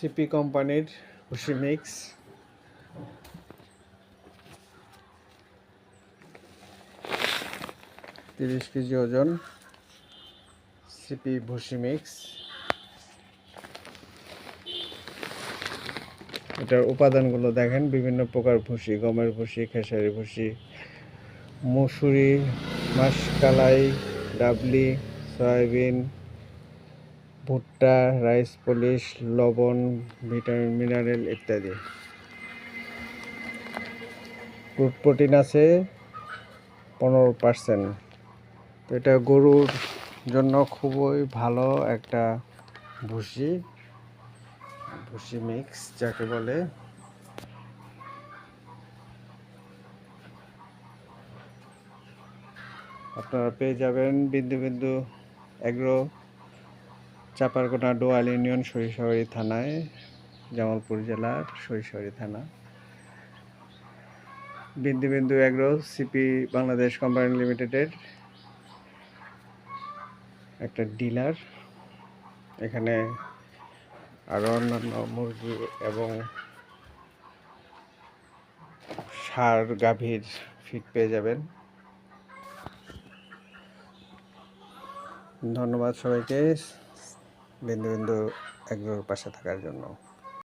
CP কোম্পানির ভুসি mix তিরিশ কেজি ওজন সিপি ভুসি মিক্স এটার উপাদানগুলো দেখেন, বিভিন্ন প্রকার ভুসি, গমের ভুসি খেসারি ভুসি, মুসুরি, মাসকালাই, ডাবলি, সয়াবিন ভুট্টা, রাইস পলিশ, লবণ, ভিটামিন, মিনারেল ইত্যাদি। গ্রুপ প্রোটিন আছে পনেরো পার্সেন্ট তো এটা গরুর জন্য খুবই ভালো একটা ভুসি ভুসি মিক্স যাকে বলে। আপনারা পেয়ে যাবেন বিন্দু বিন্দু এগ্রো চাপারকোনা ডোয়াল ইউনিয়ন সরিষাবাড়ি থানায়, জামালপুর জেলার সরিষাবাড়ি থানা। বিন্দু Bindu agro CP Bangladesh company লিমিটেডের একটা ডিলার। এখানে আরও অন্যান্য মুরগি এবং সার, গাভীর ফিট পেয়ে যাবেন। ধন্যবাদ সবাইকে। বিন্দু বিন্দু এগুলোর পাশে থাকার জন্য।